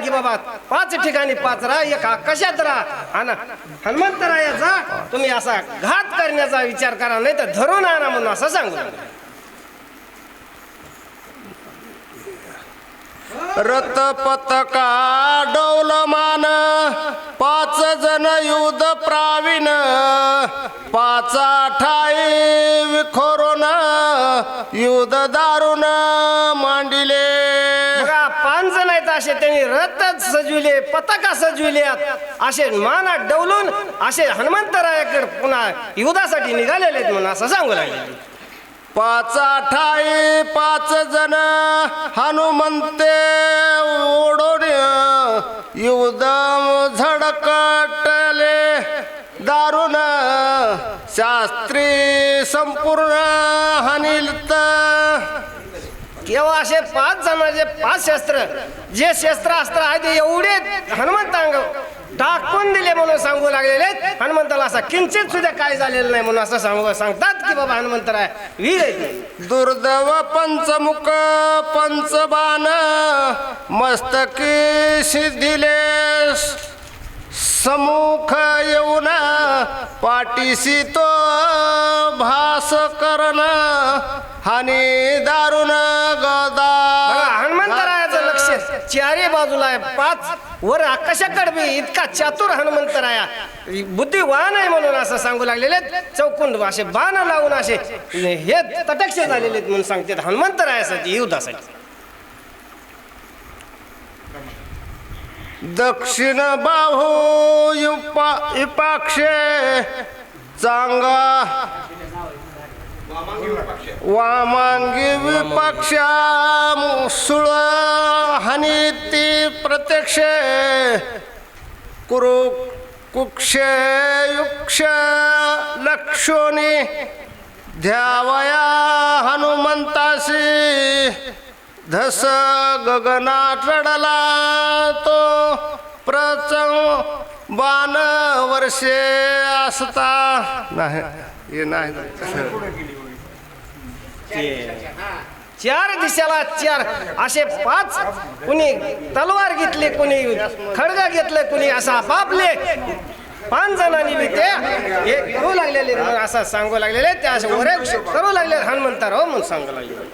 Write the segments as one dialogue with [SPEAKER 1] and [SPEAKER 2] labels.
[SPEAKER 1] की बाबा पाच ठिकाणी पाच राहा एक कशात राहा. आणि हनुमंतरायाचा तुम्ही असा घात करण्याचा विचार करा नाही तर धरून आणा म्हणून असं सांगू लागले.
[SPEAKER 2] रथ पतका डौलमान पाच जण युद्ध प्रावीण पाच ठाई विखोरून युद्ध दारुण मांडिले.
[SPEAKER 1] बघा पाच जण आहेत असे त्यांनी रथ सजविले पताका सजविल्यात. असे माना डवलून असे हनुमंतरायाकडे पुन्हा युद्धासाठी निघालेले आहेत म्हणून असं सांगू लागले.
[SPEAKER 2] पाच ठाई पाच जण हनुमंते ओढून युदम झडकटले. दारुण शास्त्री संपूर्ण हनिलत
[SPEAKER 1] केव्हा असे पाच जणांचे पाच शस्त्र जे शस्त्र अस्त्र आहे ते एवढे हनुमंतांग टाकून दिले म्हणून सांगू लागलेले हनुमंताला असा किंचित सुद्धा काय झालेलं नाही म्हणून असं सांगू सांगतात की बाबा हनुमंतराय वीर
[SPEAKER 2] दुर्दव पंचमुख पंचबाण मस्तकी सिद्धिले समुख पाठीशी तो भास करण हानी दारुण गदा
[SPEAKER 1] हनुमंतरायाचं लक्ष चारी बाजूला आहे. पाच वर आकाशाकडे बी इतका चातुर हनुमंतराया. बुद्धिवान आहे म्हणून असं सांगू लागलेले. चौकुंड असे बाण लावून असे हे तटक्ष झालेले आहेत म्हणून सांगतात हनुमंतरायासाठी युद्धासाठी.
[SPEAKER 2] दक्षिण बाहू युपा इपाक्षे चांगा वामांगी विपक्षा मुसुळ हनी ती प्रत्यक्ष कुरु कुक्षे युक्ष लक्षोनी ध्यावया हनुमंतासी धस गगना रडला तो. प्रचंड बाण वर्षे असता. नाही हे नाही.
[SPEAKER 1] चार दिशेला चार. असे पाच कुणी तलवार घेतले कुणी खडगा घेतले कुणी असा बापले. पाच जणांनी मी ते हे करू लागलेले असं सांगू लागलेले ते असे वरे करू लागले हनुमंतार हो म्हणून सांगू लागले.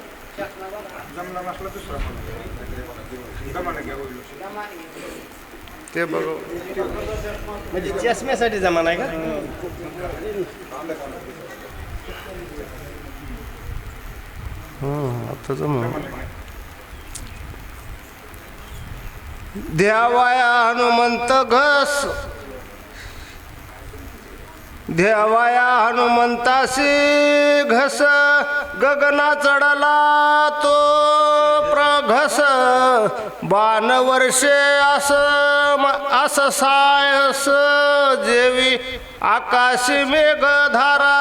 [SPEAKER 2] ते बघ
[SPEAKER 1] म्हणजे चष्म्यासाठी जमाना आहे का
[SPEAKER 2] आताच देवाया हनुमंत घस देवाया हनुमंतासी घस गगना चढला तो. प्रघस बाण वर्षे अस अस सायस जेवी आकाशी मेघधारा.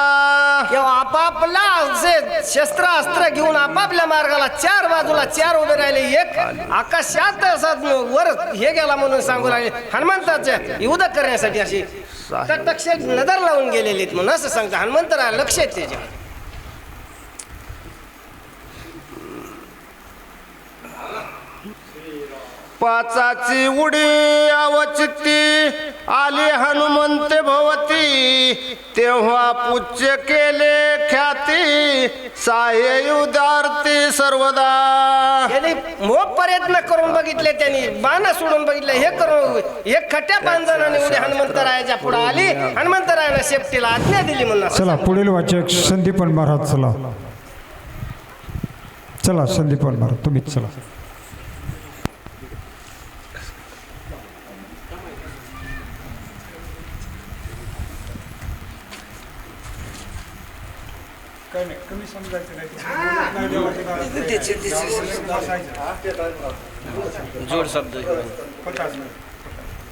[SPEAKER 1] किंवा आपापला जे शस्त्र अस्त्र घेऊन आपापल्या मार्गाला चार बाजूला चार उभे राहिले एक आकाशात असा वर हे गेला म्हणून सांगू लागले. हनुमंताच्या युद्ध करण्यासाठी अशी तटक्ष नजर लावून गेलेले म्हणून असं सांगतं. हनुमंतरा लक्ष आहे
[SPEAKER 2] पाचाची उडी अवचिती आली हनुमंत भवती. तेव्हा पूज्य केले ख्याती साये उदारती सर्वदा.
[SPEAKER 1] त्यांनी मोप प्रयत्न करून बघितले त्यांनी बाण सोडून बघितले हे करून एक खट्या पांजराने उडी हनुमंतरायाच्या पुढे आली. हनुमंतरायानं शेपटीला आज्ञा दिली म्हणून.
[SPEAKER 3] चला पुढील वाचक संदीपन महाराज चला. चला संदीपन महाराज तुम्हीच चला.
[SPEAKER 1] जोड शब्द पचास